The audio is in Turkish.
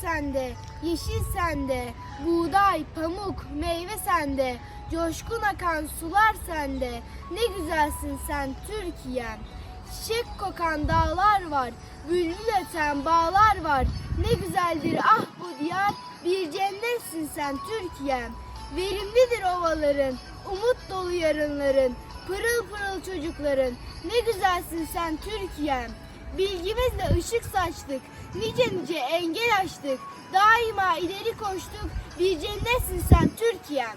sende, yeşil sende, buğday, pamuk, meyve sende, coşkun akan sular sende. Ne güzelsin sen Türkiye'm. Çiçek kokan dağlar var, bülbül öten bağlar var. Ne güzeldir ah bu diyar, bir cennetsin sen Türkiye'm. Verimlidir ovaların, umut dolu yarınların, pırıl pırıl çocukların. Ne güzelsin sen Türkiye'm. Bilgimizle ışık saçtık, nice nice engel aştık. Daima ileri koştuk, bir cennetsin sen Türkiye'm.